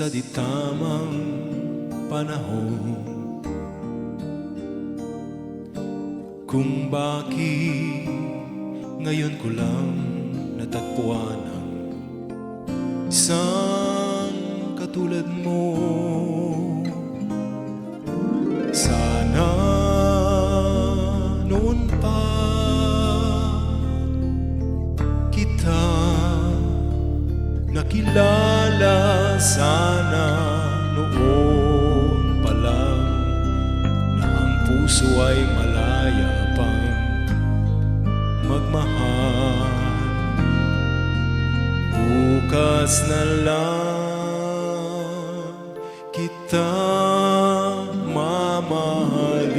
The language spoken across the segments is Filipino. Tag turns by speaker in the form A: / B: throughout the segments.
A: sa di tamang panahon. Kung bakit ngayon ko lang natagpuan ang isang katulad mo. Sana noon pa kita nakilala Sana noon pa lang na ang puso ay malaya pang magmahal. Bukas na lang kita mamahalin.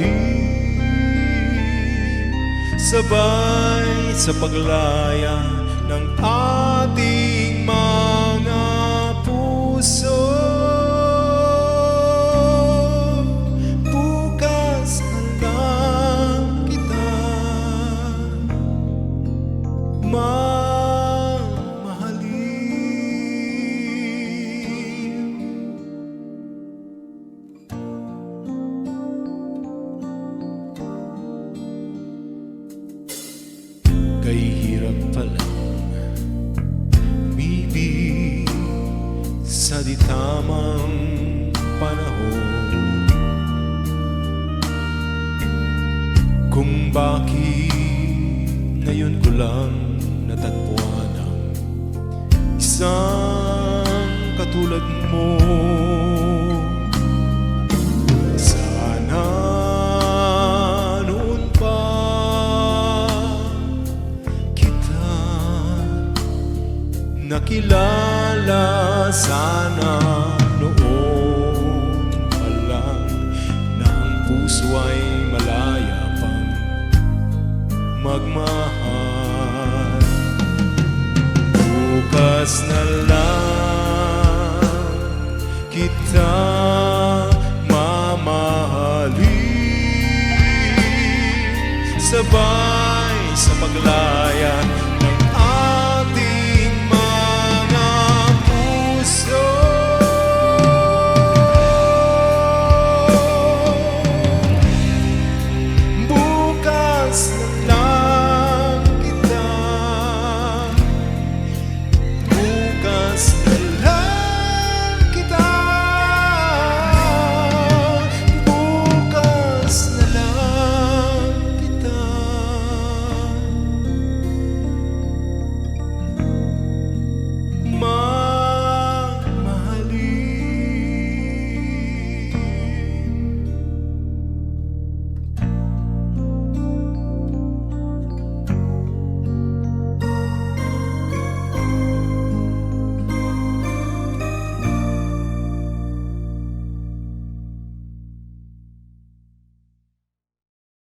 A: Sabay sa paglaya ng ating di tamang panahon. Kung bakit ngayon ko lang natagpuan ang isang katulad mo nakilala sana noon pa lang na ang puso ay malaya pang magmahal. Bukas na lang kita mamahalin. Sabay sa paglaya